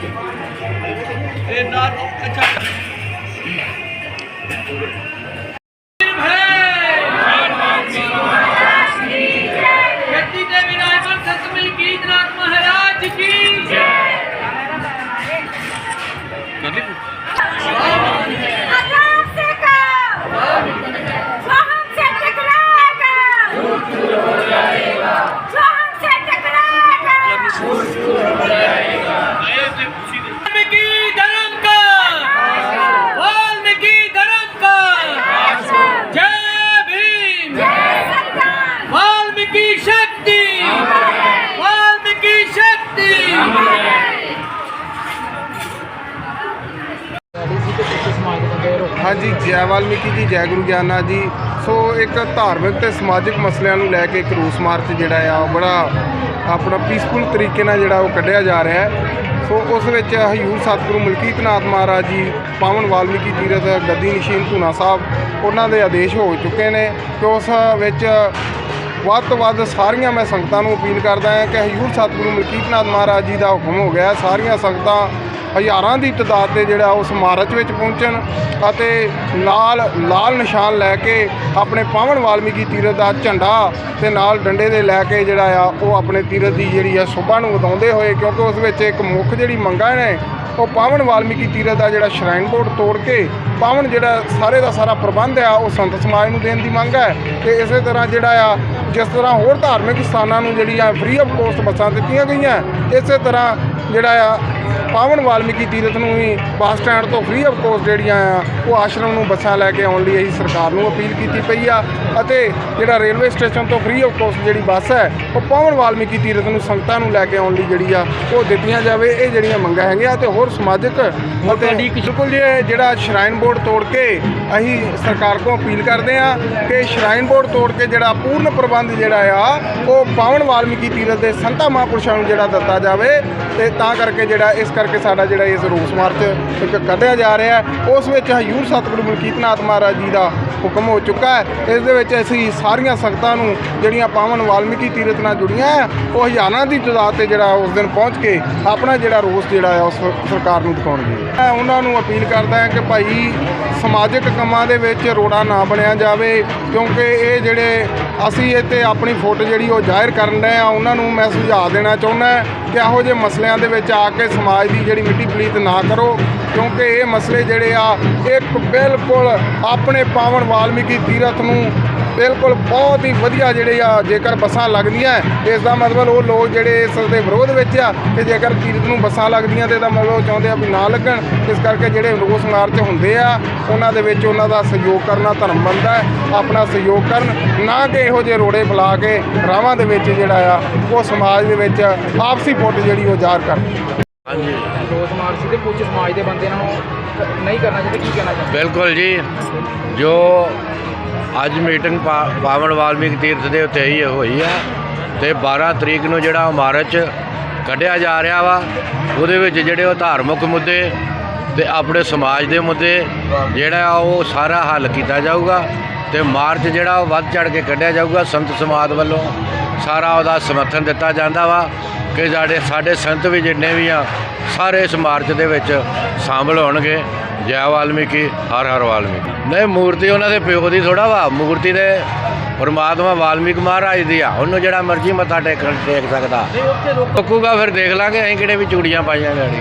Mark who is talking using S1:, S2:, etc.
S1: ਇਹ ਨਾਲ ਅੱਛਾ
S2: ਹਾਂਜੀ, ਜੈ ਵਾਲਮੀਕੀ ਜੀ, ਜੈ ਗੁਰੂ ਗਿਆਨਾ ਜੀ। ਸੋ ਇੱਕ ਧਾਰਮਿਕ ਤੇ ਸਮਾਜਿਕ ਮਸਲਿਆਂ ਨੂੰ ਲੈ ਕੇ ਇੱਕ ਰੂਸ ਮਾਰਚ ਜਿਹੜਾ ਆ, ਉਹ ਬੜਾ ਆਪਣਾ ਪੀਸਫੁਲ ਤਰੀਕੇ ਨਾਲ ਜਿਹੜਾ ਉਹ ਕੱਢਿਆ ਜਾ ਰਿਹਾ ਹੈ। ਸੋ ਉਸ ਵਿੱਚ ਹਯੂਰ ਸਤਿਗੁਰੂ ਮਲਕੀਤ ਨਾਥ ਮਹਾਰਾਜ ਜੀ, ਪਾਵਨ ਵਾਲਮੀਕੀ ਤੀਰਥ ਗੱਦੀ ਨਿਸ਼ੀਨ ਧੂਨਾ ਸਾਹਿਬ, ਉਹਨਾਂ ਦੇ ਆਦੇਸ਼ ਹੋ ਚੁੱਕੇ ਨੇ ਕਿ ਉਸ ਵਿੱਚ ਵੱਧ ਤੋਂ ਵੱਧ ਸਾਰੀਆਂ ਮੈਂ ਸੰਗਤਾਂ ਨੂੰ ਅਪੀਲ ਕਰਦਾ ਹਾਂ ਕਿ ਹਯੂਰ ਸਤਿਗੁਰੂ ਮਲਕੀਤ ਨਾਥ ਮਹਾਰਾਜ ਜੀ ਦਾ ਹੁਕਮ ਹੋ ਗਿਆ ਸਾਰੀਆਂ ਸੰਗਤਾਂ ਹਜ਼ਾਰਾਂ ਦੀ ਤਦਾਦ ਤੇ ਜਿਹੜਾ ਉਸ ਮਾਰਚ ਵਿੱਚ ਪਹੁੰਚਣ ਅਤੇ ਨਾਲ ਲਾਲ ਨਿਸ਼ਾਨ ਲੈ ਕੇ ਆਪਣੇ ਪਾਵਨ ਵਾਲਮੀਕੀ ਤੀਰਥ ਦਾ ਝੰਡਾ ਤੇ ਨਾਲ ਡੰਡੇ ਦੇ ਲੈ ਕੇ ਜਿਹੜਾ ਆ, ਉਹ ਆਪਣੇ ਤੀਰਥ ਦੀ ਜਿਹੜੀ ਆ ਸ਼ੋਭਾ ਨੂੰ ਵਧਾਉਂਦੇ ਹੋਏ, ਕਿਉਂਕਿ ਉਸ ਵਿੱਚ ਇੱਕ ਮੁੱਖ ਜਿਹੜੀ ਮੰਗਾਂ ਨੇ, ਉਹ ਪਾਵਨ ਵਾਲਮੀਕੀ ਤੀਰਥ ਦਾ ਜਿਹੜਾ ਸ਼ਰਾਈਨ ਬੋਰਡ ਤੋੜ ਕੇ ਪਾਵਨ ਜਿਹੜਾ ਸਾਰੇ ਦਾ ਸਾਰਾ ਪ੍ਰਬੰਧ ਆ, ਉਹ ਸੰਤ ਸਮਾਜ ਨੂੰ ਦੇਣ ਦੀ ਮੰਗ ਹੈ। ਤੇ ਇਸੇ ਤਰ੍ਹਾਂ ਜਿਹੜਾ ਆ, ਜਿਸ ਤਰ੍ਹਾਂ ਹੋਰ ਧਾਰਮਿਕ ਸਥਾਨਾਂ ਨੂੰ ਜਿਹੜੀ ਆ ਫ੍ਰੀ ਆਫ ਕੋਸਟ ਬੱਸਾਂ ਦਿੱਤੀਆਂ ਗਈਆਂ, ਇਸੇ ਤਰ੍ਹਾਂ ਜਿਹੜਾ ਆ ਪਾਵਨ ਵਾਲਮੀਕੀ ਤੀਰਥ ਨੂੰ ਵੀ ਬੱਸ ਸਟੈਂਡ ਤੋਂ ਫ੍ਰੀ ਆਫ ਕੋਸਟ ਜਿਹੜੀਆਂ ਆ ਉਹ ਆਸ਼ਰਮ ਨੂੰ ਬੱਸਾਂ ਲੈ ਕੇ ਆਉਣ ਲਈ ਅਸੀਂ ਸਰਕਾਰ ਨੂੰ ਅਪੀਲ ਕੀਤੀ ਪਈ ਆ ਅਤੇ ਜਿਹੜਾ ਰੇਲਵੇ ਸਟੇਸ਼ਨ ਤੋਂ ਫ੍ਰੀ ਆਫ ਕੋਸਟ ਜਿਹੜੀ ਬੱਸ ਹੈ ਉਹ ਪਾਵਨ ਵਾਲਮੀਕੀ ਤੀਰਥ ਨੂੰ ਸੰਗਤਾਂ ਨੂੰ ਲੈ ਕੇ ਆਉਣ ਲਈ ਜਿਹੜੀ ਆ ਉਹ ਦਿੱਤੀਆਂ ਜਾਵੇ ਇਹ ਜਿਹੜੀਆਂ ਮੰਗਾਂ ਹੈਗੀਆਂ ਤੇ ਹੋਰ ਸਮਾਜਿਕ ਅਤੇ ਬਿਲਕੁਲ ਜਿਹੜਾ ਸ਼ਰਾਈਨ ਬੋਰਡ ਤੋੜ ਕੇ ਅਸੀਂ ਸਰਕਾਰ ਕੋਲ ਅਪੀਲ ਕਰਦੇ ਆ ਕਿ ਸ਼ਰਾਈਨ ਬੋਰਡ ਤੋੜ ਕੇ ਜਿਹੜਾ ਪੂਰਨ ਪ੍ਰਬੰਧ ਜਿਹੜਾ ਆ ਉਹ ਪਾਵਨ ਵਾਲਮੀਕੀ ਤੀਰਥ ਦੇ ਸੰਤਾਂ ਮਹਾਂਪੁਰਸ਼ਾਂ ਨੂੰ ਜਿਹੜਾ ਦਿੱਤਾ ਜਾਵੇ ਤੇ ਤਾਂ ਕਰਕੇ ਜਿਹੜਾ ਇਸ ਕਰਕੇ ਸਾਡਾ ਜਿਹੜਾ ਇਸ ਰੋਸ ਮਾਰਚ ਇੱਕ ਕੱਢਿਆ ਜਾ ਰਿਹਾ ਉਸ ਵਿੱਚ ਹਯੂਰ ਸਤਿਗੁਰੂ ਮਲਕੀਤ ਨਾਥ ਮਹਾਰਾਜ ਜੀ ਦਾ ਹੁਕਮ ਹੋ ਚੁੱਕਾ ਹੈ। ਇਸ ਦੇ ਵਿੱਚ ਅਸੀਂ ਸਾਰੀਆਂ ਸੰਗਤਾਂ ਨੂੰ ਜਿਹੜੀਆਂ ਪਾਵਨ ਵਾਲਮੀਕੀ ਤੀਰਥ ਨਾਲ ਜੁੜੀਆਂ ਹੈ, ਉਹ ਹਜ਼ਾਰਾਂ ਦੀ ਤਦਾਦ ਤੇ ਜਿਹੜਾ ਉਸ ਦਿਨ ਪਹੁੰਚ ਕੇ ਆਪਣਾ ਜਿਹੜਾ ਰੋਸ ਜਿਹੜਾ ਹੈ ਉਸ ਸਰਕਾਰ ਨੂੰ ਦਿਖਾਉਣਗੇ। ਮੈਂ ਉਹਨਾਂ ਨੂੰ ਅਪੀਲ ਕਰਦਾ ਹਾਂ ਕਿ ਭਾਈ ਸਮਾਜਿਕ ਕੰਮਾਂ ਦੇ ਵਿੱਚ ਰੋੜਾ ਨਾ ਬਣਿਆ ਜਾਵੇ ਕਿਉਂਕਿ ਇਹ ਜਿਹੜੇ ਅਸੀਂ ਇੱਥੇ ਆਪਣੀ ਫੋਟੋ ਜਿਹੜੀ ਉਹ ਜ਼ਾਹਿਰ ਕਰਨ ਰਹੇ ਆ ਉਹਨਾਂ ਨੂੰ ਮੈਂ ਸੁਝਾਅ ਦੇਣਾ ਚਾਹੁੰਦਾ ਕਿ ਇਹੋ ਜਿਹੇ ਮਸਲਿਆਂ ਦੇ ਵਿੱਚ ਆ ਕੇ ਸਮਾਜ ਦੀ ਜਿਹੜੀ ਮਿੱਟੀ ਪਲੀਤ ਨਾ ਕਰੋ, ਕਿਉਂਕਿ ਇਹ ਮਸਲੇ ਜਿਹੜੇ ਆ ਇੱਕ ਬਿਲਕੁਲ ਆਪਣੇ ਪਾਵਨ ਵਾਲਮੀਕੀ ਤੀਰਥ ਨੂੰ ਬਿਲਕੁਲ ਬਹੁਤ ਹੀ ਵਧੀਆ ਜਿਹੜੇ ਆ ਜੇਕਰ ਬੱਸਾਂ ਲੱਗਦੀਆਂ ਇਸ ਦਾ ਮਤਲਬ ਉਹ ਲੋਕ ਜਿਹੜੇ ਇਸ ਦੇ ਵਿਰੋਧ ਵਿੱਚ ਆ ਕਿ ਜੇਕਰ ਤੀਰਥ ਨੂੰ ਬੱਸਾਂ ਲੱਗਦੀਆਂ ਤੇ ਇਹਦਾ ਮਤਲਬ ਉਹ ਚਾਹੁੰਦੇ ਆ ਵੀ ਨਾ ਲੱਗਣ ਇਸ ਕਰਕੇ ਜਿਹੜੇ ਰੋਸ ਮਾਰਚ ਹੁੰਦੇ ਆ ਉਹਨਾਂ ਦੇ ਵਿੱਚ ਉਹਨਾਂ ਦਾ ਸਹਿਯੋਗ ਕਰਨਾ ਧਰਮ ਬਣਦਾ ਹੈ ਆਪਣਾ ਸਹਿਯੋਗ ਕਰਨ ਨਾ ਕਿ ਇਹੋ ਜਿਹੇ ਰੋੜੇ ਫੈਲਾ ਕੇ ਰਾਵਾਂ ਦੇ ਵਿੱਚ ਜਿਹੜਾ ਆ ਉਹ ਸਮਾਜ ਦੇ ਵਿੱਚ ਆਪਸੀ ਫੁੱਟ ਜਿਹੜੀ ਉਹ ਜ਼ਾਹਰ ਕਰਨ।
S3: ਹਾਂਜੀ।
S4: ਰੋਜ਼ ਮਾਰਚ ਦੇ ਕੁਝ ਸਮਾਜ ਦੇ ਬੰਦੇ ਨੂੰ ਕ- ਨਹੀਂ ਕਰਨਾ ਚਾਹੀਦਾ ਕੀ ਕਹਿਣਾ ਚਾਹੁੰਦੇ?
S3: ਬਿਲਕੁਲ ਜੀ। ਜੋ ਅੱਜ ਮੀਟਿੰਗ ਪਾ- ਪਾਵਨ ਵਾਲਮੀਕ ਤੀਰਥ ਦੇ ਉੱਤੇ ਹੀ ਹੋਈ ਆ ਤੇ 12 ਤਰੀਕ ਨੂੰ ਜਿਹੜਾ ਮਾਰਚ ਕੱਢਿਆ ਜਾ ਰਿਹਾ ਵਾ, ਉਹਦੇ ਵਿੱਚ ਜਿਹੜੇ ਉਹ ਧਾਰਮਿਕ ਮੁੱਦੇ ਤੇ ਆਪਣੇ ਸਮਾਜ ਦੇ ਮੁੱਦੇ ਜਿਹੜਾ ਆ ਉਹ ਸਾਰਾ ਹੱਲ ਕੀਤਾ ਜਾਊਗਾ ਤੇ ਮਾਰਚ ਜਿਹੜਾ ਉਹ ਵੱਧ ਚੜ ਕੇ ਕੱਢਿਆ ਜਾਊਗਾ, ਸੰਤ ਸਮਾਜ ਵੱਲੋਂ ਸਾਰਾ ਉਹਦਾ ਸਮਰਥਨ ਦਿੱਤਾ ਜਾਂਦਾ ਵਾ ਕਿ ਸਾਡੇ ਸਾਡੇ ਸੰਤ ਵੀ ਜਿੰਨੇ ਵੀ ਆ, ਸਾਰੇ ਇਸ ਮਾਰਚ ਦੇ ਵਿੱਚ ਸ਼ਾਮਲ ਹੋਣਗੇ। ਜੈ ਵਾਲਮੀਕੀ ਹਰ ਹਰ ਵਾਲਮੀਕੀ। ਨਹੀਂ ਮੂਰਤੀ ਉਹਨਾਂ ਦੇ ਪਿਓ ਦੀ ਥੋੜਾ ਵਾ। ਮੂਰਤੀ ਦੇ ਪਰਮਾਤਮਾ ਵਾਲਮੀਕ ਮਹਾਰਾਜ ਦੀ ਆ। ਉਹਨੂੰ ਜਿਹੜਾ ਮਰਜ਼ੀ ਮੱਥਾ ਟੇਕਣ ਟੇਕ ਸਕਦਾ। ਰੁਕੂਗਾ ਫਿਰ ਦੇਖ ਲਾਂਗੇ ਅਸੀਂ ਕਿਹੜੇ ਵੀ ਚੂੜੀਆਂ ਪਾਈਆਂ ਗਾੜੀ।